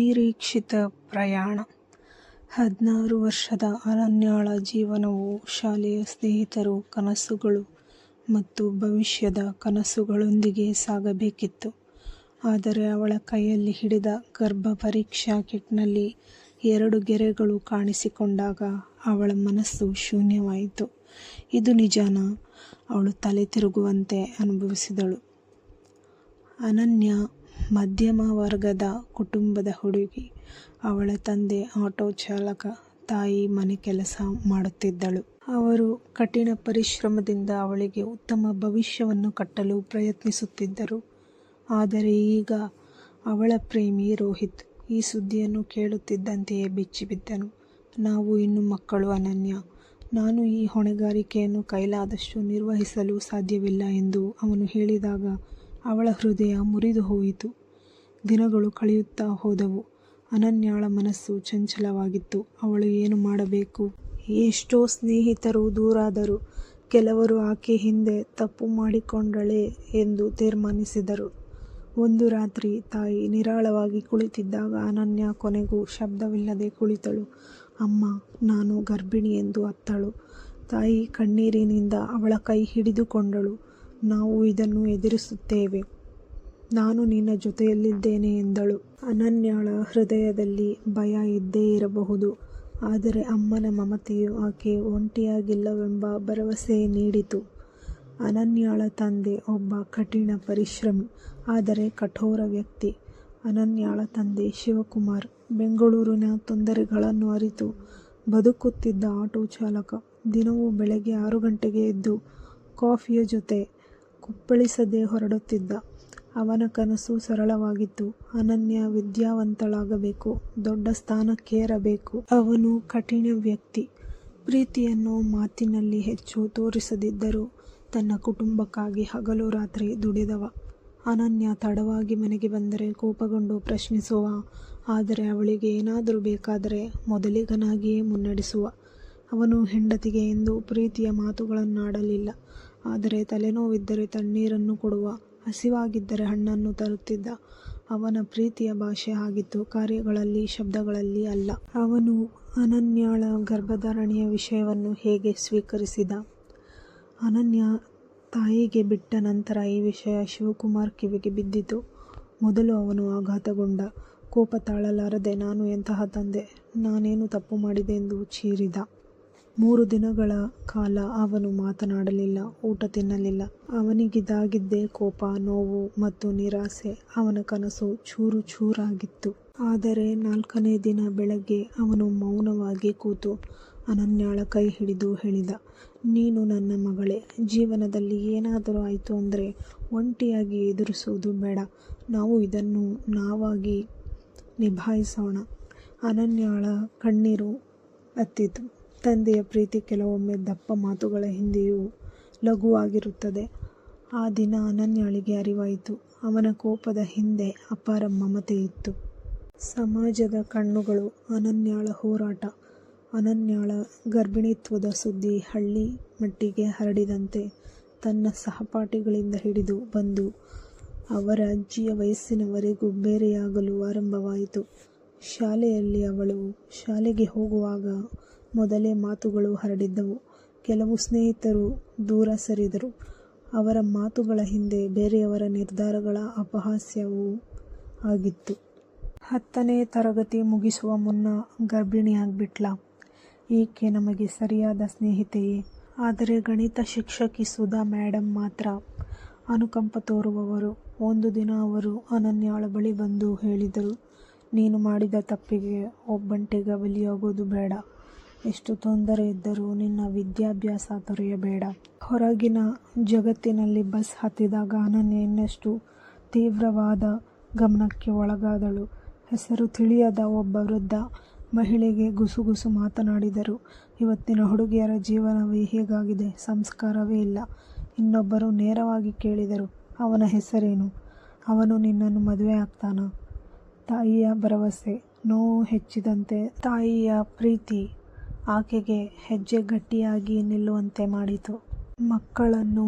ಅನಿರೀಕ್ಷಿತ ಪ್ರಯಾಣ. ಹದಿನಾರು ವರ್ಷದ ಅನನ್ಯಾಳ ಜೀವನವು ಶಾಲೆಯ ಸ್ನೇಹಿತರು, ಕನಸುಗಳು ಮತ್ತು ಭವಿಷ್ಯದ ಕನಸುಗಳೊಂದಿಗೆ ಸಾಗಬೇಕಿತ್ತು. ಆದರೆ ಅವಳ ಕೈಯಲ್ಲಿ ಹಿಡಿದ ಗರ್ಭ ಪರೀಕ್ಷಾ ಕಿಟ್ನಲ್ಲಿ ಎರಡು ಗೆರೆಗಳು ಕಾಣಿಸಿಕೊಂಡಾಗ ಅವಳ ಮನಸ್ಸು ಶೂನ್ಯವಾಯಿತು. ಇದು ನಿಜಾನ? ಅವಳು ತಲೆ ತಿರುಗುವಂತೆ ಅನುಭವಿಸಿದಳು. ಅನನ್ಯ ಮಧ್ಯಮ ವರ್ಗದ ಕುಟುಂಬದ ಹುಡುಗಿ. ಅವಳ ತಂದೆ, ಆಟೋ ಚಾಲಕ, ತಾಯಿ ಮನೆ ಕೆಲಸ ಮಾಡುತ್ತಿದ್ದಳು. ಅವರು ಕಠಿಣ ಪರಿಶ್ರಮದಿಂದ ಅವಳಿಗೆ ಉತ್ತಮ ಭವಿಷ್ಯವನ್ನು ಕಟ್ಟಲು ಪ್ರಯತ್ನಿಸುತ್ತಿದ್ದರು. ಆದರೆ ಈಗ ಅವಳ ಪ್ರೇಮಿ ರೋಹಿತ್ ಈ ಸುದ್ದಿಯನ್ನು ಕೇಳುತ್ತಿದ್ದಂತೆಯೇ ಬೆಚ್ಚಿಬಿದ್ದನು. ನಾವು ಇನ್ನು ಮಕ್ಕಳು, ಅನನ್ಯ. ನಾನು ಈ ಹೊಣೆಗಾರಿಕೆಯನ್ನು ಕೈಲಾದಷ್ಟು ನಿರ್ವಹಿಸಲು ಸಾಧ್ಯವಿಲ್ಲ ಎಂದು ಅವನು ಹೇಳಿದಾಗ ಅವಳ ಹೃದಯ ಮುರಿದು ಹೋಯಿತು. ದಿನಗಳು ಕಳೆಯುತ್ತಾ ಹೋದವು. ಅನನ್ಯಾಳ ಮನಸ್ಸು ಚಂಚಲವಾಗಿತ್ತು. ಅವಳು ಏನು ಮಾಡಬೇಕು? ಎಷ್ಟೋ ಸ್ನೇಹಿತರು ದೂರಾದರು. ಕೆಲವರು ಆಕೆ ಹಿಂದೆ ತಪ್ಪು ಮಾಡಿಕೊಂಡಳೆ ಎಂದು ತೀರ್ಮಾನಿಸಿದರು. ಒಂದು ರಾತ್ರಿ ತಾಯಿ ನಿರಾಳವಾಗಿ ಕುಳಿತಿದ್ದಾಗ ಅನನ್ಯ ಕೊನೆಗೂ ಶಬ್ದವಿಲ್ಲದೆ ಕುಳಿತಳು. ಅಮ್ಮ, ನಾನು ಗರ್ಭಿಣಿ ಎಂದು ಅತ್ತಳು. ತಾಯಿ ಕಣ್ಣೀರಿನಿಂದ ಅವಳ ಕೈ ಹಿಡಿದುಕೊಂಡಳು. ನಾವು ಇದನ್ನು ಎದುರಿಸುತ್ತೇವೆ. ನಾನು ನಿನ್ನ ಜೊತೆಯಲ್ಲಿದ್ದೇನೆ ಎಂದಳು. ಅನನ್ಯಾಳ ಹೃದಯದಲ್ಲಿ ಭಯ ಇದ್ದೇ ಇರಬಹುದು. ಆದರೆ ಅಮ್ಮನ ಮಮತೆಯು ಆಕೆ ಒಂಟಿಯಾಗಿಲ್ಲವೆಂಬ ಭರವಸೆ ನೀಡಿತು. ಅನನ್ಯಾಳ ತಂದೆ ಒಬ್ಬ ಕಠಿಣ ಪರಿಶ್ರಮಿ, ಆದರೆ ಕಠೋರ ವ್ಯಕ್ತಿ. ಅನನ್ಯಾಳ ತಂದೆ ಶಿವಕುಮಾರ್. ಬೆಂಗಳೂರಿನ ತೊಂದರೆಗಳನ್ನು ಅರಿತು ಬದುಕುತ್ತಿದ್ದ ಆಟೋ ಚಾಲಕ ದಿನವೂ ಬೆಳಗ್ಗೆ ಆರು ಗಂಟೆಗೆ ಎದ್ದು ಕಾಫಿಯ ಜೊತೆ ಕುಪ್ಪಳಿಸದೆ ಹೊರಡುತ್ತಿದ್ದ. ಅವನ ಕನಸು ಸರಳವಾಗಿತ್ತು. ಅನನ್ಯ ವಿದ್ಯಾವಂತಳಾಗಬೇಕು. ದೊಡ್ಡ ಸ್ಥಾನಕ್ಕೇರಬೇಕು. ಅವನು ಕಠಿಣ ವ್ಯಕ್ತಿ. ಪ್ರೀತಿಯನ್ನು ಮಾತಿನಲ್ಲಿ ಹೆಚ್ಚು ತೋರಿಸದಿದ್ದರೂ ತನ್ನ ಕುಟುಂಬಕ್ಕಾಗಿ ಹಗಲು ರಾತ್ರಿ ದುಡಿದವ. ಅನನ್ಯ ತಡವಾಗಿ ಮನೆಗೆ ಬಂದರೆ ಕೋಪಗೊಂಡು ಪ್ರಶ್ನಿಸುವ. ಆದರೆ ಅವಳಿಗೆ ಏನಾದರೂ ಬೇಕಾದರೆ ಮೊದಲಿಗನಾಗಿಯೇ ಮುನ್ನಡೆಸುವ. ಅವನು ಹೆಂಡತಿಗೆ ಎಂದು ಪ್ರೀತಿಯ ಮಾತುಗಳನ್ನಾಡಲಿಲ್ಲ. ಆದರೆ ತಲೆನೋವಿದ್ದರೆ ತಣ್ಣೀರನ್ನು ಕೊಡುವ. ಹಸಿವಾಗಿದ್ದರೆ ಹಣ್ಣನ್ನು ತರುತ್ತಿದ್ದ ಅವನ ಪ್ರೀತಿಯ ಭಾಷೆ ಆಗಿತ್ತು. ಕಾರ್ಯಗಳಲ್ಲಿ, ಶಬ್ದಗಳಲ್ಲಿ ಅಲ್ಲ. ಅವನು ಅನನ್ಯಾಳ ಗರ್ಭಧಾರಣೆಯ ವಿಷಯವನ್ನು ಹೇಗೆ ಸ್ವೀಕರಿಸಿದ? ಅನನ್ಯ ತಾಯಿಗೆ ಬಿಟ್ಟ ನಂತರ ಈ ವಿಷಯ ಶಿವಕುಮಾರ್ ಕಿವಿಗೆ ಬಿದ್ದಿತು. ಮೊದಲು ಅವನು ಆಘಾತಗೊಂಡ. ಕೋಪ ತಾಳಲಾರದೆ, ನಾನು ಎಂತಹ ತಂದೆ? ನಾನೇನು ತಪ್ಪು ಮಾಡಿದೆ? ಎಂದು ಚೀರಿದ. ಮೂರು ದಿನಗಳ ಕಾಲ ಅವನು ಮಾತನಾಡಲಿಲ್ಲ, ಊಟ ತಿನ್ನಲಿಲ್ಲ. ಅವನಿಗಿದಾಗಿದ್ದೇ ಕೋಪ, ನೋವು ಮತ್ತು ನಿರಾಸೆ ಅವನ ಕನಸು ಚೂರು ಚೂರಾಗಿತ್ತು. ಆದರೆ ನಾಲ್ಕನೇ ದಿನ ಬೆಳಗ್ಗೆ ಅವನು ಮೌನವಾಗಿ ಕೂತು ಅನನ್ಯಾಳ ಕೈ ಹಿಡಿದು ಹೇಳಿದ, ನೀನು ನನ್ನ ಮಗಳೇ, ಜೀವನದಲ್ಲಿ ಏನಾದರೂ ಆಯಿತು ಅಂದರೆ ಒಂಟಿಯಾಗಿ ಎದುರಿಸುವುದು ಬೇಡ. ನಾವು ಇದನ್ನು ನಾವಾಗಿ ನಿಭಾಯಿಸೋಣ. ಅನನ್ಯಾಳ ಕಣ್ಣೀರು ಹತ್ತಿತು. ತಂದೆಯ ಪ್ರೀತಿ ಕೆಲವೊಮ್ಮೆ ದಪ್ಪ ಮಾತುಗಳ ಹಿಂದೆಯೂ ಲಘುವಾಗಿರುತ್ತದೆ. ಆ ದಿನ ಅನನ್ಯಾಳಿಗೆ ಅರಿವಾಯಿತು. ಅವನ ಕೋಪದ ಹಿಂದೆ ಅಪಾರ ಮಮತೆ ಇತ್ತು ಸಮಾಜದ ಕಣ್ಣುಗಳು ಅನನ್ಯಾಳ ಹೋರಾಟ, ಅನನ್ಯಾಳ ಗರ್ಭಿಣಿತ್ವದ ಸುದ್ದಿ ಹಳ್ಳಿ ಮಟ್ಟಿಗೆ ಹರಡಿದಂತೆ ತನ್ನ ಸಹಪಾಠಿಗಳಿಂದ ಹಿಡಿದು ಬಂದು ಅವರ ಅಜ್ಜಿಯ ವಯಸ್ಸಿನವರೆಗೂ ಬೇರೆಯಾಗಲು ಆರಂಭವಾಯಿತು. ಶಾಲೆಯಲ್ಲಿ ಅವಳು ಶಾಲೆಗೆ ಹೋಗುವಾಗ ಮೊದಲೇ ಮಾತುಗಳು ಹರಡಿದ್ದವು. ಕೆಲವು ಸ್ನೇಹಿತರು ದೂರ ಸರಿದರು. ಅವರ ಮಾತುಗಳ ಹಿಂದೆ ಬೇರೆಯವರ ನಿರ್ಧಾರಗಳ ಅಪಹಾಸ್ಯವೂ ಆಗಿತ್ತು. ಹತ್ತನೇ ತರಗತಿ ಮುಗಿಸುವ ಮುನ್ನ ಗರ್ಭಿಣಿಯಾಗ್ಬಿಟ್ಲ. ಈಕೆ ನಮಗೆ ಸರಿಯಾದ ಸ್ನೇಹಿತೆಯೇ? ಆದರೆ ಗಣಿತ ಶಿಕ್ಷಕಿ ಸುಧಾ ಮೇಡಮ್ ಮಾತ್ರ ಅನುಕಂಪ ತೋರುವವರು. ಒಂದು ದಿನ ಅವರು ಅನನ್ಯಾಳ ಬಳಿ ಬಂದು ಹೇಳಿದರು, ನೀನು ಮಾಡಿದ ತಪ್ಪಿಗೆ ಒಬ್ಬಂಟಿಗ ಬಲಿಯಾಗೋದು ಬೇಡ. ಎಷ್ಟು ತೊಂದರೆ ಇದ್ದರೂ ನಿನ್ನ ವಿದ್ಯಾಭ್ಯಾಸ ತೊರೆಯಬೇಡ ಹೊರಗಿನ ಜಗತ್ತಿನಲ್ಲಿ ಬಸ್ ಹತ್ತಿದಾಗ ಅನನ್ಯ ಇನ್ನಷ್ಟು ತೀವ್ರವಾದ ಗಮನಕ್ಕೆ ಒಳಗಾದಳು. ಹೆಸರು ತಿಳಿಯದ ಒಬ್ಬ ವೃದ್ಧ ಮಹಿಳೆಗೆ ಗುಸುಗುಸು ಮಾತನಾಡಿದರು. ಇವತ್ತಿನ ಹುಡುಗಿಯರ ಜೀವನವೇ ಹೇಗಾಗಿದೆ, ಸಂಸ್ಕಾರವೇ ಇಲ್ಲ. ಇನ್ನೊಬ್ಬರು ನೇರವಾಗಿ ಕೇಳಿದರು, ಅವನ ಹೆಸರೇನು? ಅವನು ನಿನ್ನನ್ನು ಮದುವೆ ಆಗ್ತಾನ? ತಾಯಿಯ ಭರವಸೆ, ನೋವು ಹೆಚ್ಚಿದಂತೆ ತಾಯಿಯ ಪ್ರೀತಿ. ಆಕೆಗೆ ಹೆಜ್ಜೆ ಗಟ್ಟಿಯಾಗಿ ನಿಲ್ಲುವಂತೆ ಮಾಡಿತು ಮಕ್ಕಳನ್ನು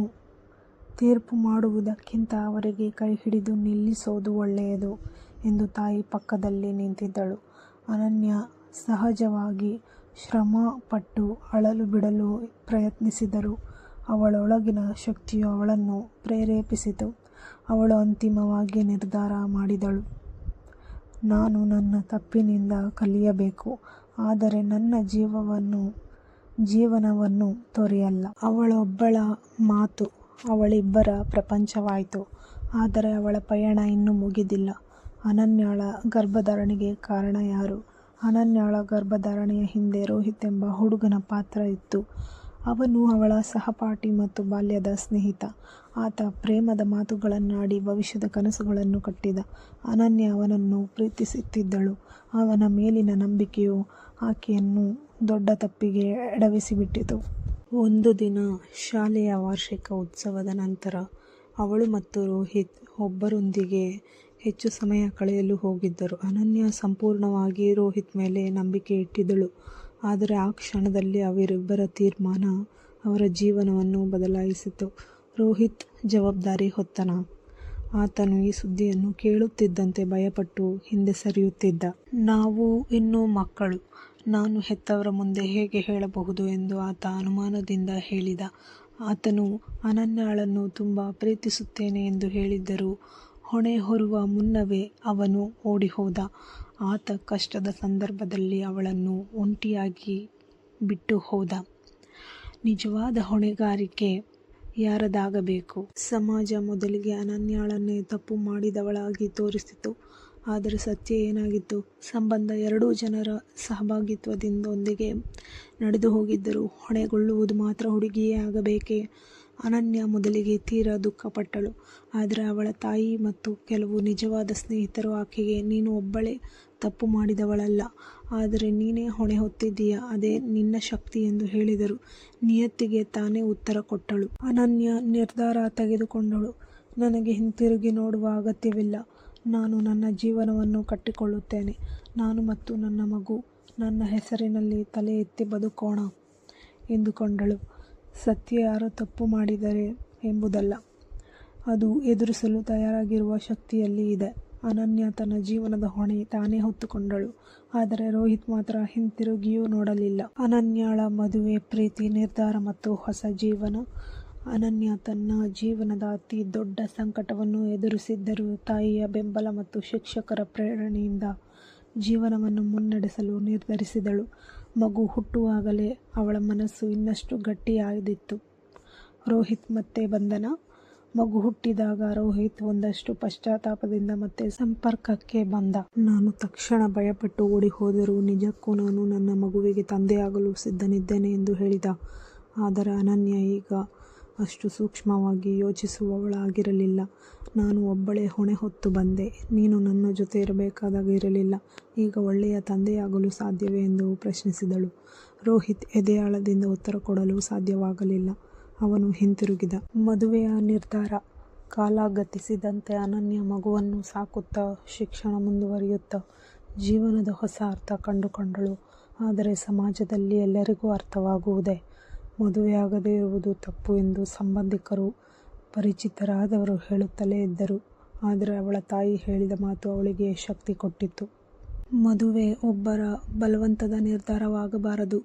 ತೀರ್ಪು ಮಾಡುವುದಕ್ಕಿಂತ ಅವರಿಗೆ ಕೈ ಹಿಡಿದು ನಿಲ್ಲಿಸೋದು ಒಳ್ಳೆಯದು ಎಂದು ತಾಯಿ ಪಕ್ಕದಲ್ಲಿ ನಿಂತಿದ್ದಳು. ಅನನ್ಯ ಸಹಜವಾಗಿ ಶ್ರಮ ಪಟ್ಟು ಅಳಲು ಬಿಡಲು ಪ್ರಯತ್ನಿಸಿದರು ಅವಳೊಳಗಿನ ಶಕ್ತಿಯು ಅವಳನ್ನು ಪ್ರೇರೇಪಿಸಿತು. ಅವಳು ಅಂತಿಮವಾಗಿ ನಿರ್ಧಾರ ಮಾಡಿದಳು, ನಾನು ನನ್ನ ತಪ್ಪಿನಿಂದ ಕಲಿಯಬೇಕು, ಆದರೆ ನನ್ನ ಜೀವವನ್ನು, ಜೀವನವನ್ನು ತೊರೆಯಲ್ಲ. ಅವಳೊಬ್ಬಳ ಮಾತು ಅವಳಿಬ್ಬರ ಪ್ರಪಂಚವಾಯಿತು. ಆದರೆ ಅವಳ ಪಯಣ ಇನ್ನೂ ಮುಗಿದಿಲ್ಲ. ಅನನ್ಯಾಳ ಗರ್ಭಧಾರಣೆಗೆ ಕಾರಣ ಯಾರು? ಅನನ್ಯಾಳ ಗರ್ಭಧಾರಣೆಯ ಹಿಂದೆ ರೋಹಿತ್ ಎಂಬ ಹುಡುಗನ ಪಾತ್ರ ಇತ್ತು. ಅವನು ಅವಳ ಸಹಪಾಠಿ ಮತ್ತು ಬಾಲ್ಯದ ಸ್ನೇಹಿತ. ಆತ ಪ್ರೇಮದ ಮಾತುಗಳನ್ನಾಡಿ ಭವಿಷ್ಯದ ಕನಸುಗಳನ್ನು ಕಟ್ಟಿದ. ಅನನ್ಯ ಅವನನ್ನು ಪ್ರೀತಿಸುತ್ತಿದ್ದಳು. ಅವನ ಮೇಲಿನ ನಂಬಿಕೆಯು ಆಕೆಯನ್ನು ದೊಡ್ಡ ತಪ್ಪಿಗೆ ಎಡವಿಸಿಬಿಟ್ಟಿತು. ಒಂದು ದಿನ ಶಾಲೆಯ ವಾರ್ಷಿಕ ಉತ್ಸವದ ನಂತರ ಅವಳು ಮತ್ತು ರೋಹಿತ್ ಒಬ್ಬರೊಂದಿಗೆ ಹೆಚ್ಚು ಸಮಯ ಕಳೆಯಲು ಹೋಗಿದ್ದರು. ಅನನ್ಯ ಸಂಪೂರ್ಣವಾಗಿ ರೋಹಿತ್ ಮೇಲೆ ನಂಬಿಕೆ ಇಟ್ಟಿದ್ದಳು. ಆದರೆ ಆ ಕ್ಷಣದಲ್ಲಿ ಅವರಿಬ್ಬರ ತೀರ್ಮಾನ ಅವರ ಜೀವನವನ್ನು ಬದಲಾಯಿಸಿತು. ರೋಹಿತ್ ಜವಾಬ್ದಾರಿ ಹೊತ್ತನ ಆತನು ಈ ಸುದ್ದಿಯನ್ನು ಕೇಳುತ್ತಿದ್ದಂತೆ ಭಯಪಟ್ಟು ಹಿಂದೆ ಸರಿಯುತ್ತಿದ್ದ. ನಾವು ಇನ್ನೂ ಮಕ್ಕಳು. ನಾನು ಹೆತ್ತವರ ಮುಂದೆ ಹೇಗೆ ಹೇಳಬಹುದು ಎಂದು ಆತ ಅನುಮಾನದಿಂದ ಹೇಳಿದ. ಆತನು ಅನನ್ಯಾಳನ್ನು ತುಂಬ ಪ್ರೀತಿಸುತ್ತೇನೆ ಎಂದು ಹೇಳಿದ್ದರು ಹೊಣೆ ಹೊರುವ ಮುನ್ನವೇ ಅವನು ಓಡಿಹೋದ. ಆತ ಕಷ್ಟದ ಸಂದರ್ಭದಲ್ಲಿ ಅವಳನ್ನು ಒಂಟಿಯಾಗಿ ಬಿಟ್ಟು ಹೋದ ನಿಜವಾದ ಹೊಣೆಗಾರಿಕೆ ಯಾರದಾಗಬೇಕು? ಸಮಾಜ ಮೊದಲಿಗೆ ಅನನ್ಯಾಳನ್ನೇ ತಪ್ಪು ಮಾಡಿದವಳಾಗಿ ತೋರಿಸಿತು. ಆದರೆ ಸತ್ಯ ಏನಾಗಿತ್ತು? ಸಂಬಂಧ ಎರಡೂ ಜನರ ಸಹಭಾಗಿತ್ವದಿಂದೊಂದಿಗೆ ನಡೆದು ಹೋಗಿದ್ದರು ಹೊಣೆಗೊಳ್ಳುವುದು ಮಾತ್ರ ಹುಡುಗಿಯೇ ಆಗಬೇಕೆ ಅನನ್ಯ ಮೊದಲಿಗೆ ತೀರಾ ದುಃಖಪಟ್ಟಳು. ಆದರೆ ಅವಳ ತಾಯಿ ಮತ್ತು ಕೆಲವು ನಿಜವಾದ ಸ್ನೇಹಿತರು ಆಕೆಗೆ, ನೀನು ಒಬ್ಬಳೇ ತಪ್ಪು ಮಾಡಿದವಳಲ್ಲ, ಆದರೆ ನೀನೇ ಹೊಣೆ ಹೊತ್ತಿದ್ದೀಯ, ಅದೇ ನಿನ್ನ ಶಕ್ತಿ ಎಂದು ಹೇಳಿದರು. ನಿಯತ್ತಿಗೆ ತಾನೇ ಉತ್ತರ ಕೊಟ್ಟಳು. ಅನನ್ಯ ನಿರ್ಧಾರ ತೆಗೆದುಕೊಂಡಳು. ನನಗೆ ಹಿಂತಿರುಗಿ ನೋಡುವ ಅಗತ್ಯವಿಲ್ಲ. ನಾನು ನನ್ನ ಜೀವನವನ್ನು ಕಟ್ಟಿಕೊಳ್ಳುತ್ತೇನೆ. ನಾನು ಮತ್ತು ನನ್ನ ಮಗು ನನ್ನ ಹೆಸರಿನಲ್ಲಿ ತಲೆ ಎತ್ತಿ ಬದುಕೋಣ ಎಂದುಕೊಂಡಳು. ಸತ್ಯ ಯಾರು ತಪ್ಪು ಮಾಡಿದ್ದಾರೆ ಎಂಬುದಲ್ಲ, ಅದು ಎದುರಿಸಲು ತಯಾರಾಗಿರುವ ಶಕ್ತಿಯಲ್ಲಿ ಇದೆ. ಅನನ್ಯ ತನ್ನ ಜೀವನದ ಹೊಣೆ ತಾನೇ ಹೊತ್ತುಕೊಂಡಳು. ಆದರೆ ರೋಹಿತ್ ಮಾತ್ರ ಹಿಂತಿರುಗಿಯೂ ನೋಡಲಿಲ್ಲ. ಅನನ್ಯಳ ಮದುವೆ, ಪ್ರೀತಿ, ನಿರ್ಧಾರ ಮತ್ತು ಹೊಸ ಜೀವನ. ಅನನ್ಯ ತನ್ನ ಜೀವನದ ಅತಿ ದೊಡ್ಡ ಸಂಕಟವನ್ನು ಎದುರಿಸಿದ್ದರೂ ತಾಯಿಯ ಬೆಂಬಲ ಮತ್ತು ಶಿಕ್ಷಕರ ಪ್ರೇರಣೆಯಿಂದ ಜೀವನವನ್ನು ಮುನ್ನಡೆಸಲು ನಿರ್ಧರಿಸಿದಳು. ಮಗು ಹುಟ್ಟುವಾಗಲೇ ಅವಳ ಮನಸ್ಸು ಇನ್ನಷ್ಟು ಗಟ್ಟಿಯಾದಿತ್ತು. ರೋಹಿತ್ ಮತ್ತೆ ಬಂದನಾ? ಮಗು ಹುಟ್ಟಿದಾಗ ರೋಹಿತ್ ಒಂದಷ್ಟು ಪಶ್ಚಾತ್ತಾಪದಿಂದ ಮತ್ತೆ ಸಂಪರ್ಕಕ್ಕೆ ಬಂದ. ನಾನು ತಕ್ಷಣ ಭಯಪಟ್ಟು ಓಡಿ ಹೋದರೂ ನಿಜಕ್ಕೂ ನಾನು ನನ್ನ ಮಗುವಿಗೆ ತಂದೆಯಾಗಲು ಸಿದ್ಧನಿದ್ದೇನೆ ಎಂದು ಹೇಳಿದ. ಆದರೆ ಅನನ್ಯ ಈಗ ಅಷ್ಟು ಸೂಕ್ಷ್ಮವಾಗಿ ಯೋಚಿಸುವವಳಾಗಿರಲಿಲ್ಲ. ನಾನು ಒಬ್ಬಳೇ ಹೊಣೆ ಹೊತ್ತು ಬಂದೆ. ನೀನು ನನ್ನ ಜೊತೆ ಇರಬೇಕಾದಾಗ ಇರಲಿಲ್ಲ. ಈಗ ಒಳ್ಳೆಯ ತಂದೆಯಾಗಲು ಸಾಧ್ಯವೇ ಎಂದು ಪ್ರಶ್ನಿಸಿದಳು. ರೋಹಿತ್ ಎದೆಯಾಳದಿಂದ ಉತ್ತರ ಕೊಡಲು ಸಾಧ್ಯವಾಗಲಿಲ್ಲ. ಅವನು ಹಿಂತಿರುಗಿದ. ಮದುವೆಯ ನಿರ್ಧಾರ. ಕಾಲ ಗತಿಸಿದಂತೆ ಅನನ್ಯ ಮಗುವನ್ನು ಸಾಕುತ್ತಾ, ಶಿಕ್ಷಣ ಮುಂದುವರಿಯುತ್ತಾ, ಜೀವನದ ಹೊಸ ಅರ್ಥ ಕಂಡುಕೊಂಡಳು. ಆದರೆ ಸಮಾಜದಲ್ಲಿ ಎಲ್ಲರಿಗೂ ಅರ್ಥವಾಗುವುದೇ? ಮದುವೆಯಾಗದೇ ಇರುವುದು ತಪ್ಪು ಎಂದು ಸಂಬಂಧಿಕರು, ಪರಿಚಿತರಾದವರು ಹೇಳುತ್ತಲೇ ಇದ್ದರು. ಆದರೆ ಅವಳ ತಾಯಿ ಹೇಳಿದ ಮಾತು ಅವಳಿಗೆ ಶಕ್ತಿ ಕೊಟ್ಟಿತ್ತು ಮದುವೆ ಒಬ್ಬರ ಬಲವಂತದ ನಿರ್ಧಾರವಾಗಬಾರದು.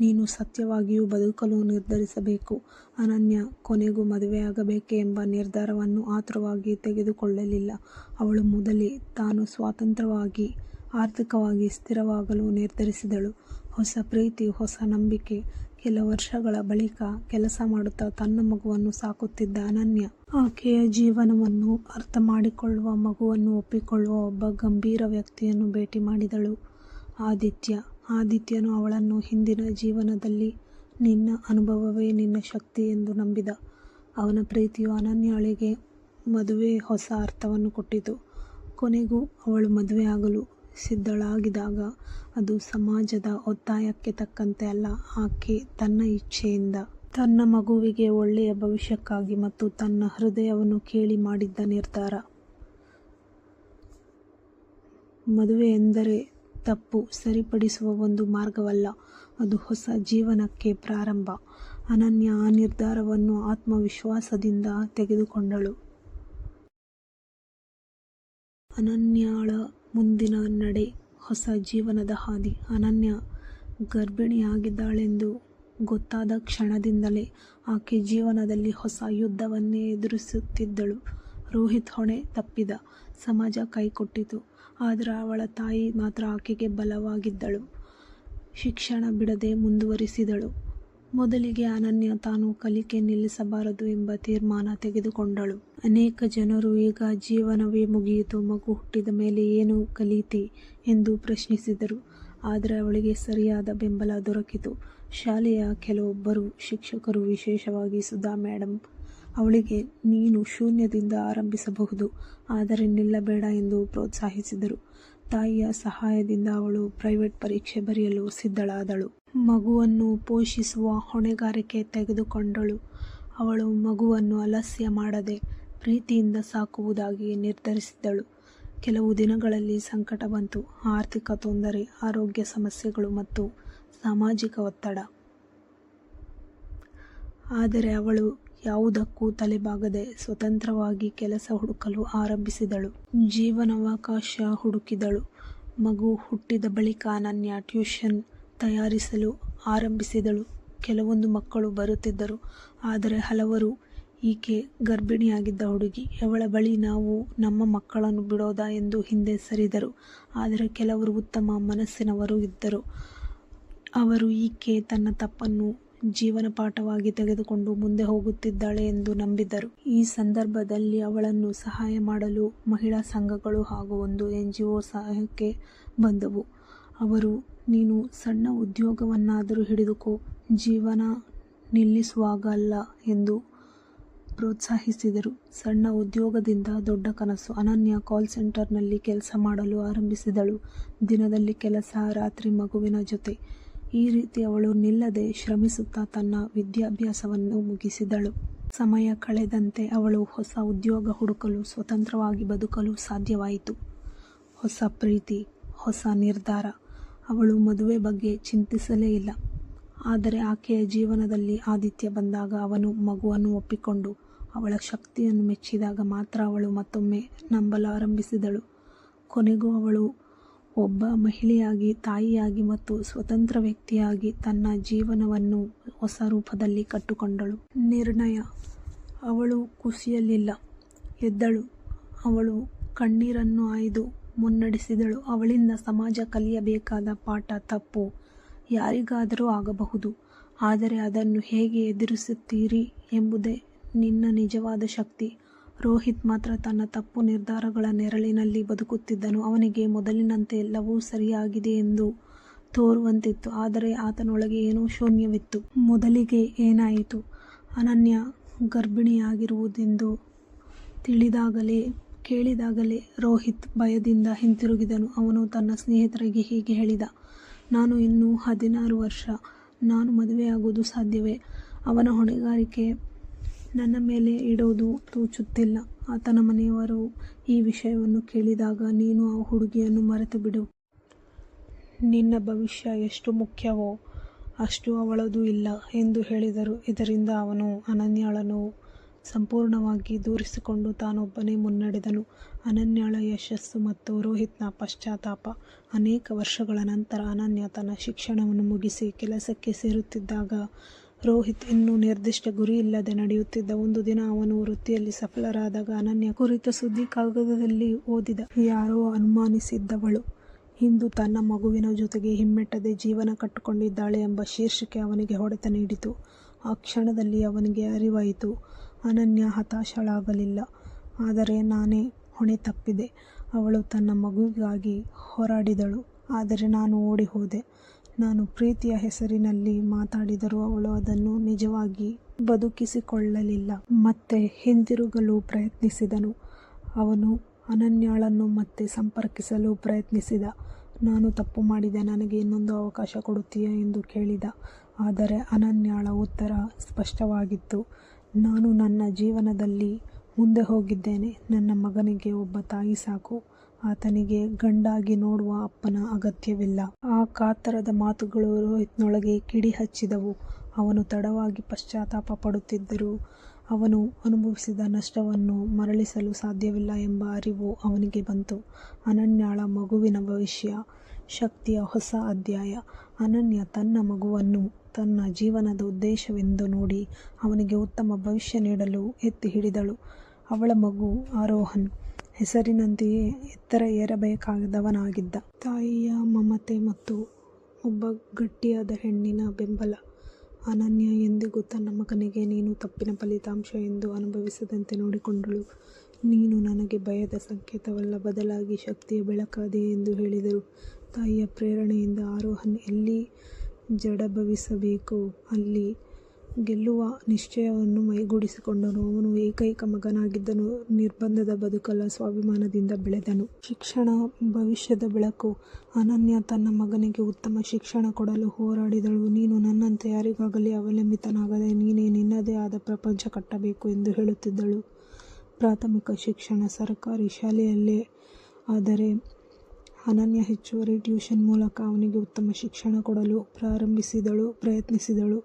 ನೀನು ಸತ್ಯವಾಗಿಯೂ ಬದುಕಲು ನಿರ್ಧರಿಸಬೇಕು. ಅನನ್ಯ ಕೊನೆಗೂ ಮದುವೆಯಾಗಬೇಕೇ ಎಂಬ ನಿರ್ಧಾರವನ್ನು ಆತುರವಾಗಿ ತೆಗೆದುಕೊಳ್ಳಲಿಲ್ಲ. ಅವಳು ಮೊದಲೇ ತಾನು ಸ್ವತಂತ್ರವಾಗಿ, ಆರ್ಥಿಕವಾಗಿ ಸ್ಥಿರವಾಗಲು ನಿರ್ಧರಿಸಿದಳು. ಹೊಸ ಪ್ರೀತಿ, ಹೊಸ ನಂಬಿಕೆ. ಕೆಲ ವರ್ಷಗಳ ಬಳಿಕ ಕೆಲಸ ಮಾಡುತ್ತಾ ತನ್ನ ಮಗುವನ್ನು ಸಾಕುತ್ತಿದ್ದ ಅನನ್ಯ, ಆಕೆಯ ಜೀವನವನ್ನು ಅರ್ಥಮಾಡಿಕೊಳ್ಳುವ, ಮಗುವನ್ನು ಒಪ್ಪಿಕೊಳ್ಳುವ ಒಬ್ಬ ಗಂಭೀರ ವ್ಯಕ್ತಿಯನ್ನು ಭೇಟಿ ಮಾಡಿದಳು. ಆದಿತ್ಯ. ಆದಿತ್ಯನು ಅವಳನ್ನು ಹಿಂದಿನ ಜೀವನದಲ್ಲಿ ನಿನ್ನ ಅನುಭವವೇ ನಿನ್ನ ಶಕ್ತಿ ಎಂದು ನಂಬಿದ. ಅವನ ಪ್ರೀತಿಯು ಅನನ್ಯಾಳಿಗೆ ಮದುವೆ ಹೊಸ ಅರ್ಥವನ್ನು ಕೊಟ್ಟಿತು. ಕೊನೆಗೂ ಅವಳು ಮದುವೆಯಾಗಲು ಸಿದ್ಧಳಾಗಿದಾಗ ಅದು ಸಮಾಜದ ಒತ್ತಾಯಕ್ಕೆ ತಕ್ಕಂತೆ ಅಲ್ಲ, ಆಕೆ ತನ್ನ ಇಚ್ಛೆಯಿಂದ. ತನ್ನ ಮಗುವಿಗೆ ಒಳ್ಳೆಯ ಭವಿಷ್ಯಕ್ಕಾಗಿ ಮತ್ತು ತನ್ನ ಹೃದಯವನ್ನು ಕೇಳಿ ಮಾಡಿದ್ದ ನಿರ್ಧಾರ. ಮದುವೆ ಎಂದರೆ ತಪ್ಪು ಸರಿಪಡಿಸುವ ಒಂದು ಮಾರ್ಗವಲ್ಲ, ಅದು ಹೊಸ ಜೀವನಕ್ಕೆ ಪ್ರಾರಂಭ. ಅನನ್ಯ ಆ ನಿರ್ಧಾರವನ್ನು ಆತ್ಮವಿಶ್ವಾಸದಿಂದ ತೆಗೆದುಕೊಂಡಳು. ಅನನ್ಯಾಳ ಮುಂದಿನ ನಡೆ ಹೊಸ ಜೀವನದ ಹಾದಿ. ಅನನ್ಯ ಗರ್ಭಿಣಿಯಾಗಿದ್ದಾಳೆಂದು ಗೊತ್ತಾದ ಕ್ಷಣದಿಂದಲೇ ಆಕೆ ಜೀವನದಲ್ಲಿ ಹೊಸ ಯುದ್ಧವನ್ನೇ ಎದುರಿಸುತ್ತಿದ್ದಳು. ರೋಹಿತ್ ಹೊಣೆ ತಪ್ಪಿದ. ಸಮಾಜ ಕೈಕೊಟ್ಟಿತು. ಆದರೆ ಅವಳ ತಾಯಿ ಮಾತ್ರ ಆಕೆಗೆ ಬಲವಾಗಿದ್ದಳು. ಶಿಕ್ಷಣ ಬಿಡದೆ ಮುಂದುವರಿಸಿದಳು. ಮೊದಲಿಗೆ ಅನನ್ಯ ತಾನು ಕಲಿಕೆ ನಿಲ್ಲಿಸಬಾರದು ಎಂಬ ತೀರ್ಮಾನ ತೆಗೆದುಕೊಂಡಳು. ಅನೇಕ ಜನರು ಈಗ ಜೀವನವೇ ಮುಗಿಯಿತು, ಮಗು ಹುಟ್ಟಿದ ಮೇಲೆ ಏನು ಕಲಿತಿ ಎಂದು ಪ್ರಶ್ನಿಸಿದರು. ಆದರೆ ಅವಳಿಗೆ ಸರಿಯಾದ ಬೆಂಬಲ ದೊರಕಿತು. ಶಾಲೆಯ ಕೆಲವೊಬ್ಬರು ಶಿಕ್ಷಕರು, ವಿಶೇಷವಾಗಿ ಸುಧಾ ಮೇಡಮ್ ಅವಳಿಗೆ ನೀನು ಶೂನ್ಯದಿಂದ ಆರಂಭಿಸಬಹುದು. ಆದರೆ ನಿಲ್ಲಬೇಡ ಎಂದು ಪ್ರೋತ್ಸಾಹಿಸಿದರು. ತಾಯಿಯ ಸಹಾಯದಿಂದ ಅವಳು ಪ್ರೈವೇಟ್ ಪರೀಕ್ಷೆ ಬರೆಯಲು ಸಿದ್ಧಳಾದಳು. ಮಗುವನ್ನು ಪೋಷಿಸುವ ಹೊಣೆಗಾರಿಕೆ ತೆಗೆದುಕೊಂಡಳು. ಅವಳು ಮಗುವನ್ನು ಅಲಸ್ಯ ಮಾಡದೆ ಪ್ರೀತಿಯಿಂದ ಸಾಕುವುದಾಗಿ ನಿರ್ಧರಿಸಿದ್ದಳು. ಕೆಲವು ದಿನಗಳಲ್ಲಿ ಸಂಕಟ ಬಂತು. ಆರ್ಥಿಕ ತೊಂದರೆ, ಆರೋಗ್ಯ ಸಮಸ್ಯೆಗಳು ಮತ್ತು ಸಾಮಾಜಿಕ ಒತ್ತಡ. ಆದರೆ ಅವಳು ಯಾವುದಕ್ಕೂ ತಲೆಬಾಗದೆ ಸ್ವತಂತ್ರವಾಗಿ ಕೆಲಸ ಹುಡುಕಲು ಆರಂಭಿಸಿದಳು. ಜೀವನಾವಕಾಶ ಹುಡುಕಿದಳು. ಮಗು ಹುಟ್ಟಿದ ಬಳಿಕ ಅನನ್ಯ ಟ್ಯೂಷನ್ ತಯಾರಿಸಲು ಆರಂಭಿಸಿದಳು. ಕೆಲವೊಂದು ಮಕ್ಕಳು ಬರುತ್ತಿದ್ದರು. ಆದರೆ ಹಲವರು ಈಕೆ ಗರ್ಭಿಣಿಯಾಗಿದ್ದ ಹುಡುಗಿ, ಅವಳ ಬಳಿ ನಾವು ನಮ್ಮ ಮಕ್ಕಳನ್ನು ಬಿಡೋದಾ? ಎಂದು ಹಿಂದೆ ಸರಿದರು. ಆದರೆ ಕೆಲವರು ಉತ್ತಮ ಮನಸ್ಸಿನವರು ಇದ್ದರು. ಅವರು ಈಕೆ ತನ್ನ ತಪ್ಪನ್ನು ಜೀವನ ಪಾಠವಾಗಿ ತೆಗೆದುಕೊಂಡು ಮುಂದೆ ಹೋಗುತ್ತಿದ್ದಾಳೆ ಎಂದು ನಂಬಿದ್ದರು ಈ ಸಂದರ್ಭದಲ್ಲಿ ಅವಳನ್ನು ಸಹಾಯ ಮಾಡಲು ಮಹಿಳಾ ಸಂಘಗಳು ಹಾಗೂ ಒಂದು ಎನ್ ಜಿ ಒ ಸಹಾಯಕ್ಕೆ ಬಂದವು. ಅವರು, ನೀನು ಸಣ್ಣ ಉದ್ಯೋಗವನ್ನಾದರೂ ಹಿಡಿದುಕೋ, ಜೀವನ ನಿಲ್ಲಿಸುವಾಗಲ್ಲ ಎಂದು ಪ್ರೋತ್ಸಾಹಿಸಿದರು. ಸಣ್ಣ ಉದ್ಯೋಗದಿಂದ ದೊಡ್ಡ ಕನಸು. ಅನನ್ಯ ಕಾಲ್ ಸೆಂಟರ್ನಲ್ಲಿ ಕೆಲಸ ಮಾಡಲು ಆರಂಭಿಸಿದಳು. ದಿನದಲ್ಲಿ ಕೆಲಸ, ರಾತ್ರಿ ಮಗುವಿನ ಜೊತೆ. ಈ ರೀತಿ ಅವಳು ನಿಲ್ಲದೆ ಶ್ರಮಿಸುತ್ತಾ ತನ್ನ ವಿದ್ಯಾಭ್ಯಾಸವನ್ನು ಮುಗಿಸಿದಳು. ಸಮಯ ಕಳೆದಂತೆ ಅವಳು ಹೊಸ ಉದ್ಯೋಗ ಹುಡುಕಲು, ಸ್ವತಂತ್ರವಾಗಿ ಬದುಕಲು ಸಾಧ್ಯವಾಯಿತು. ಹೊಸ ಪ್ರೀತಿ, ಹೊಸ ನಿರ್ಧಾರ. ಅವಳು ಮದುವೆ ಬಗ್ಗೆ ಚಿಂತಿಸಲೇ ಇಲ್ಲ. ಆದರೆ ಆಕೆಯ ಜೀವನದಲ್ಲಿ ಆದಿತ್ಯ ಬಂದಾಗ ಅವನು ಮಗುವನ್ನು ಒಪ್ಪಿಕೊಂಡು ಅವಳ ಶಕ್ತಿಯನ್ನು ಮೆಚ್ಚಿದಾಗ ಮಾತ್ರ ಅವಳು ಮತ್ತೊಮ್ಮೆ ನಂಬಲಾರಂಭಿಸಿದಳು. ಕೊನೆಗೂ ಅವಳು ಒಬ್ಬ ಮಹಿಳೆಯಾಗಿ, ತಾಯಿಯಾಗಿ ಮತ್ತು ಸ್ವತಂತ್ರ ವ್ಯಕ್ತಿಯಾಗಿ ತನ್ನ ಜೀವನವನ್ನು ಹೊಸ ರೂಪದಲ್ಲಿ ಕಟ್ಟಿಕೊಂಡಳು. ನಿರ್ಣಯ, ಅವಳು ಕುಸಿಯಲಿಲ್ಲ. ಎದ್ದಳು. ಅವಳು ಕಣ್ಣೀರನ್ನು ಆಯ್ದು ಮುನ್ನಡೆಸಿದಳು. ಅವಳಿಂದ ಸಮಾಜ ಕಲಿಯಬೇಕಾದ ಪಾಠ ತಪ್ಪು, ಯಾರಿಗಾದರೂ ಆಗಬಹುದು. ಆದರೆ ಅದನ್ನು ಹೇಗೆ ಎದುರಿಸುತ್ತೀರಿ ಎಂಬುದೇ ನಿನ್ನ ನಿಜವಾದ ಶಕ್ತಿ. ರೋಹಿತ್ ಮಾತ್ರ ತನ್ನ ತಪ್ಪು ನಿರ್ಧಾರಗಳ ನೆರಳಿನಲ್ಲಿ ಬದುಕುತ್ತಿದ್ದನು. ಅವನಿಗೆ ಮೊದಲಿನಂತೆ ಎಲ್ಲವೂ ಸರಿಯಾಗಿದೆ ಎಂದು ತೋರುವಂತಿತ್ತು. ಆದರೆ ಆತನೊಳಗೆ ಏನೋ ಶೂನ್ಯವಿತ್ತು. ಮೊದಲಿಗೆ ಏನಾಯಿತು? ಅನನ್ಯ ಗರ್ಭಿಣಿಯಾಗಿರುವುದೆಂದು ತಿಳಿದಾಗಲೇ, ಕೇಳಿದಾಗಲೇ ರೋಹಿತ್ ಭಯದಿಂದ ಹಿಂತಿರುಗಿದನು. ಅವನು ತನ್ನ ಸ್ನೇಹಿತರಿಗೆ ಹೀಗೆ ಹೇಳಿದ, ನಾನು ಇನ್ನೂ ಹದಿನಾರು ವರ್ಷ, ನಾನು ಮದುವೆಯಾಗುವುದು ಸಾಧ್ಯವೇ? ಅವನ ಹೊಣೆಗಾರಿಕೆ ನನ್ನ ಮೇಲೆ ಇಡೋದು ತೋಚುತ್ತಿಲ್ಲ. ಆತನ ಮನೆಯವರು ಈ ವಿಷಯವನ್ನು ಕೇಳಿದಾಗ ನೀನು ಆ ಹುಡುಗಿಯನ್ನು ಮರೆತು ಬಿಡು ನಿನ್ನ ಭವಿಷ್ಯ ಎಷ್ಟು ಮುಖ್ಯವೋ ಅಷ್ಟು ಅವಳದು ಇಲ್ಲ ಎಂದು ಹೇಳಿದರು. ಇದರಿಂದ ಅವನು ಅನನ್ಯಾಳನು ಸಂಪೂರ್ಣವಾಗಿ ದೂರಿಸಿಕೊಂಡು ತಾನೊಬ್ಬನೇ ಮುನ್ನಡೆದನು. ಅನನ್ಯಾಳ ಯಶಸ್ಸು ಮತ್ತು ರೋಹಿತ್ನ ಪಶ್ಚಾತ್ತಾಪ. ಅನೇಕ ವರ್ಷಗಳ ನಂತರ ಅನನ್ಯ ತನ್ನ ಶಿಕ್ಷಣವನ್ನು ಮುಗಿಸಿ ಕೆಲಸಕ್ಕೆ ಸೇರುತ್ತಿದ್ದಾಗ ರೋಹಿತ್ ಇನ್ನೂ ನಿರ್ದಿಷ್ಟ ಗುರಿಯಿಲ್ಲದೆ ನಡೆಯುತ್ತಿದ್ದ ಒಂದು ದಿನ ಅವನು ವೃತ್ತಿಯಲ್ಲಿ ಸಫಲರಾದಾಗ ಅನನ್ಯ ಕುರಿತ ಸುದ್ದಿ ಕಾಗದದಲ್ಲಿ ಓದಿದ, ಯಾರೋ ಅನುಮಾನಿಸಿದ್ದವಳು. ಇಂದು ತನ್ನ ಮಗುವಿನ ಜೊತೆಗೆ ಹಿಮ್ಮೆಟ್ಟದೆ ಜೀವನ ಕಟ್ಟಿಕೊಂಡಿದ್ದಾಳೆ ಎಂಬ ಶೀರ್ಷಿಕೆ ಅವನಿಗೆ ಹೊಡೆತ ನೀಡಿತು. ಆ ಕ್ಷಣದಲ್ಲಿ ಅವನಿಗೆ ಅರಿವಾಯಿತು, ಅನನ್ಯ ಹತಾಶಳಾಗಲಿಲ್ಲ. ಆದರೆ ನಾನೇ ಹೊಣೆ ತಪ್ಪಿದೆ. ಅವಳು ತನ್ನ ಮಗುವಿಗಾಗಿ ಹೋರಾಡಿದಳು. ಆದರೆ ನಾನು ಓಡಿ ಹೋದೆ ನಾನು ಪ್ರೀತಿಯ ಹೆಸರಿನಲ್ಲಿ ಮಾತಾಡಿದರೂ ಅವಳು ಅದನ್ನು ನಿಜವಾಗಿ ಬದುಕಿಸಿಕೊಳ್ಳಲಿಲ್ಲ. ಮತ್ತೆ ಹಿಂದಿರುಗಲು ಪ್ರಯತ್ನಿಸಿದನು. ಅವನು ಅನನ್ಯಾಳನ್ನು ಮತ್ತೆ ಸಂಪರ್ಕಿಸಲು ಪ್ರಯತ್ನಿಸಿದ. ನಾನು ತಪ್ಪು ಮಾಡಿದೆ, ನನಗೆ ಇನ್ನೊಂದು ಅವಕಾಶ ಕೊಡುತ್ತೀಯಾ ಎಂದು ಕೇಳಿದ. ಆದರೆ ಅನನ್ಯಾಳ ಉತ್ತರ ಸ್ಪಷ್ಟವಾಗಿತ್ತು. ನಾನು ನನ್ನ ಜೀವನದಲ್ಲಿ ಮುಂದೆ ಹೋಗಿದ್ದೇನೆ. ನನ್ನ ಮಗನಿಗೆ ಒಬ್ಬ ತಾಯಿ ಸಾಕು. ಆತನಿಗೆ ಗಂಡಾಗಿ ನೋಡುವ ಅಪ್ಪನ ಅಗತ್ಯವಿಲ್ಲ ಆ ಕಾತರದ ಮಾತುಗಳು ರೋಹಿತ್ನೊಳಗೆ ಕಿಡಿ ಹಚ್ಚಿದವು ಅವನು ತಡವಾಗಿ ಪಶ್ಚಾತ್ತಾಪ ಪಡುತ್ತಿದ್ದರೂ ಅವನು ಅನುಭವಿಸಿದ ನಷ್ಟವನ್ನು ಮರಳಿಸಲು ಸಾಧ್ಯವಿಲ್ಲ ಎಂಬ ಅರಿವು ಅವನಿಗೆ ಬಂತು. ಅನನ್ಯಳ ಮಗುವಿನ ಭವಿಷ್ಯ, ಶಕ್ತಿಯ ಹೊಸ ಅಧ್ಯಾಯ. ಅನನ್ಯ ತನ್ನ ಮಗುವನ್ನು ತನ್ನ ಜೀವನದ ಉದ್ದೇಶವೆಂದು ನೋಡಿ ಅವನಿಗೆ ಉತ್ತಮ ಭವಿಷ್ಯ ನೀಡಲು ಎತ್ತಿ ಹಿಡಿದಳು. ಅವಳ ಮಗು ಆರೋಹನ್ ಹೆಸರಿನಂತೆಯೇ ಎತ್ತರ ಏರಬೇಕಾದವನಾಗಿದ್ದ. ತಾಯಿಯ ಮಮತೆ ಮತ್ತು ಒಬ್ಬ ಗಟ್ಟಿಯಾದ ಹೆಣ್ಣಿನ ಬೆಂಬಲ. ಅನನ್ಯ ಎಂದಿಗೂ ತನ್ನ ಮಗನಿಗೆ ನೀನು ತಪ್ಪಿನ ಫಲಿತಾಂಶ ಎಂದು ಅನುಭವಿಸದಂತೆ ನೋಡಿಕೊಂಡಳು. ನೀನು ನನಗೆ ಭಯದ ಸಂಕೇತವಲ್ಲ, ಬದಲಾಗಿ ಶಕ್ತಿಯ ಬೆಳಕಾದೆ ಎಂದು ಹೇಳಿದರು. ತಾಯಿಯ ಪ್ರೇರಣೆಯಿಂದ ಆರೋಹನ್ ಎಲ್ಲಿ ಜಡಭವಿಸಬೇಕೋ ಅಲ್ಲಿ ಗೆಲ್ಲುವ ನಿಶ್ಚಯವನ್ನು ಮೈಗೂಡಿಸಿಕೊಂಡನು. ಅವನು ಏಕೈಕ ಮಗನಾಗಿದ್ದನು. ನಿರ್ಬಂಧದ ಬದುಕಲ್ಲ, ಸ್ವಾಭಿಮಾನದಿಂದ ಬೆಳೆದನು. ಶಿಕ್ಷಣ ಭವಿಷ್ಯದ ಬೆಳಕು. ಅನನ್ಯ ತನ್ನ ಮಗನಿಗೆ ಉತ್ತಮ ಶಿಕ್ಷಣ ಕೊಡಲು ಹೋರಾಡಿದಳು. ನೀನು ನನ್ನಂತೆ ಯಾರಿಗಾಗಲಿ ಅವಲಂಬಿತನಾಗದೆ ನೀನೇ ನಿನ್ನದೇ ಆದ ಪ್ರಪಂಚ ಕಟ್ಟಬೇಕು ಎಂದು ಹೇಳುತ್ತಿದ್ದಳು. ಪ್ರಾಥಮಿಕ ಶಿಕ್ಷಣ ಸರಕಾರಿ ಶಾಲೆಯಲ್ಲೇ ಆದರೆ ಅನನ್ಯ ಹೆಚ್ಚುವರಿ ಟ್ಯೂಷನ್ ಮೂಲಕ ಅವನಿಗೆ ಉತ್ತಮ ಶಿಕ್ಷಣ ಕೊಡಲು ಪ್ರಾರಂಭಿಸಿದಳು ಪ್ರಯತ್ನಿಸಿದಳು.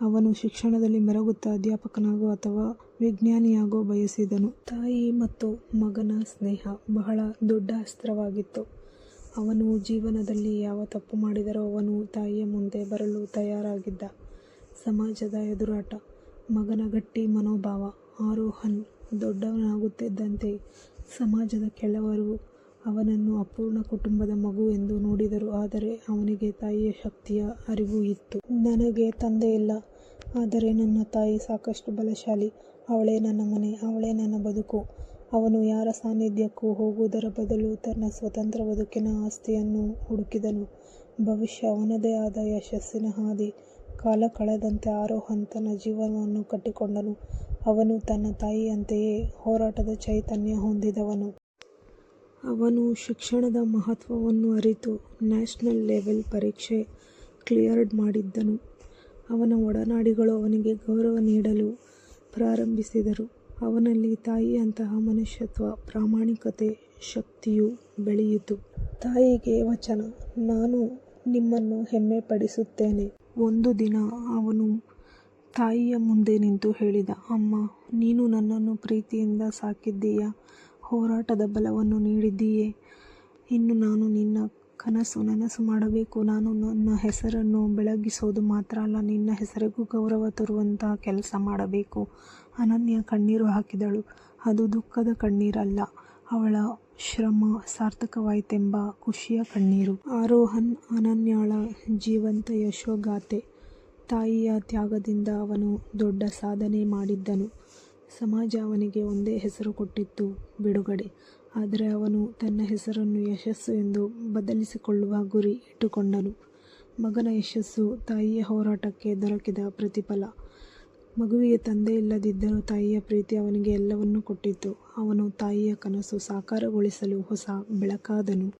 ಅವನು ಶಿಕ್ಷಣದಲ್ಲಿ ಮೆರಗುತ್ತಾ ಅಧ್ಯಾಪಕನಾಗೋ ಅಥವಾ ವಿಜ್ಞಾನಿಯಾಗೋ ಬಯಸಿದನು. ತಾಯಿ ಮತ್ತು ಮಗನ ಸ್ನೇಹ ಬಹಳ ದೊಡ್ಡ ಅಸ್ತ್ರವಾಗಿತ್ತು. ಅವನು ಜೀವನದಲ್ಲಿ ಯಾವ ತಪ್ಪು ಮಾಡಿದರೂ ಅವನು ತಾಯಿಯ ಮುಂದೆ ಬರಲು ತಯಾರಾಗಿದ್ದ. ಸಮಾಜದ ಎದುರಾಟ. ಮಗನ ಗಟ್ಟಿ ಮನೋಭಾವ. ಆರೋಹನ್ ದೊಡ್ಡವನಾಗುತ್ತಿದ್ದಂತೆ ಸಮಾಜದ ಕೆಲವರು ಅವನನ್ನು ಅಪೂರ್ಣ ಕುಟುಂಬದ ಮಗು ಎಂದು ನೋಡಿದರು. ಆದರೆ ಅವನಿಗೆ ತಾಯಿಯ ಶಕ್ತಿಯ ಅರಿವು ಇತ್ತು. ನನಗೆ ತಂದೆಯಿಲ್ಲ, ಆದರೆ ನನ್ನ ತಾಯಿ ಸಾಕಷ್ಟು ಬಲಶಾಲಿ. ಅವಳೇ ನನ್ನ ಮನೆ, ಅವಳೇ ನನ್ನ ಬದುಕು. ಅವನು ಯಾರ ಸಾನ್ನಿಧ್ಯಕ್ಕೂ ಹೋಗುವುದರ ಬದಲು ತನ್ನ ಸ್ವತಂತ್ರ ಬದುಕಿನ ಆಸ್ತಿಯನ್ನು ಹುಡುಕಿದನು. ಭವಿಷ್ಯ ಅವನದೇ ಆದ ಯಶಸ್ಸಿನ ಹಾದಿ. ಕಾಲ ಕಳೆದಂತೆ ಆರೋಹನ್ ತನ್ನ ಜೀವನವನ್ನು ಕಟ್ಟಿಕೊಂಡನು. ಅವನು ತನ್ನ ತಾಯಿಯಂತೆಯೇ ಹೋರಾಟದ ಚೈತನ್ಯ ಹೊಂದಿದವನು. ಅವನು ಶಿಕ್ಷಣದ ಮಹತ್ವವನ್ನು ಅರಿತು ನ್ಯಾಷನಲ್ ಲೆವೆಲ್ ಪರೀಕ್ಷೆ ಕ್ಲಿಯರ್ ಮಾಡಿದ್ದನು. ಅವನ ಒಡನಾಡಿಗಳು ಅವನಿಗೆ ಗೌರವ ನೀಡಲು ಪ್ರಾರಂಭಿಸಿದರು. ಅವನಲ್ಲಿ ತಾಯಿಯಂತಹ ಮನುಷ್ಯತ್ವ, ಪ್ರಾಮಾಣಿಕತೆ, ಶಕ್ತಿಯು ಬೆಳೆಯಿತು. ತಾಯಿಗೆ ವಚನ. ನಾನು ನಿಮ್ಮನ್ನು ಹೆಮ್ಮೆಪಡಿಸುತ್ತೇನೆ. ಒಂದು ದಿನ ಅವನು ತಾಯಿಯ ಮುಂದೆ ನಿಂತು ಹೇಳಿದ, ಅಮ್ಮ ನೀನು ನನ್ನನ್ನು ಪ್ರೀತಿಯಿಂದ ಸಾಕಿದ್ದೀಯ. ಹೋರಾಟದ ಬಲವನ್ನು ನೀಡಿದ್ದೀಯೆ. ಇನ್ನು ನಾನು ನಿನ್ನ ಕನಸು ನನಸು ಮಾಡಬೇಕು. ನಾನು ನನ್ನ ಹೆಸರನ್ನು ಬೆಳಗಿಸೋದು ಮಾತ್ರ ಅಲ್ಲ, ನಿನ್ನ ಹೆಸರಿಗೂ ಗೌರವ ತರುವಂತಹ ಕೆಲಸ ಮಾಡಬೇಕು. ಅನನ್ಯ ಕಣ್ಣೀರು ಹಾಕಿದಳು. ಅದು ದುಃಖದ ಕಣ್ಣೀರಲ್ಲ, ಅವಳ ಶ್ರಮ ಸಾರ್ಥಕವಾಯಿತೆಂಬ ಖುಷಿಯ ಕಣ್ಣೀರು. ಆರೋಹನ್ ಅನನ್ಯಳ ಜೀವಂತ ಯಶೋಗಾಥೆ. ತಾಯಿಯ ತ್ಯಾಗದಿಂದ ಅವನು ದೊಡ್ಡ ಸಾಧನೆ ಮಾಡಿದ್ದನು. ಸಮಾಜ ಅವನಿಗೆ ಒಂದೇ ಹೆಸರು ಕೊಟ್ಟಿತ್ತು ಬಿಡುಗಡೆ. ಆದರೆ ಅವನು ತನ್ನ ಹೆಸರನ್ನು ಯಶಸ್ಸು ಎಂದು ಬದಲಿಸಿಕೊಳ್ಳುವ ಗುರಿ ಇಟ್ಟುಕೊಂಡನು. ಮಗನ ಯಶಸ್ಸು ತಾಯಿಯ ಹೋರಾಟಕ್ಕೆ ದೊರಕಿದ ಪ್ರತಿಫಲ. ಮಗುವಿಗೆ ತಂದೆ ಇಲ್ಲದಿದ್ದರೂ ತಾಯಿಯ ಪ್ರೀತಿ ಅವನಿಗೆ ಎಲ್ಲವನ್ನೂ ಕೊಟ್ಟಿತು. ಅವನು ತಾಯಿಯ ಕನಸು ಸಾಕಾರಗೊಳಿಸಲು ಹೊಸ ಬೆಳಕಾದನು.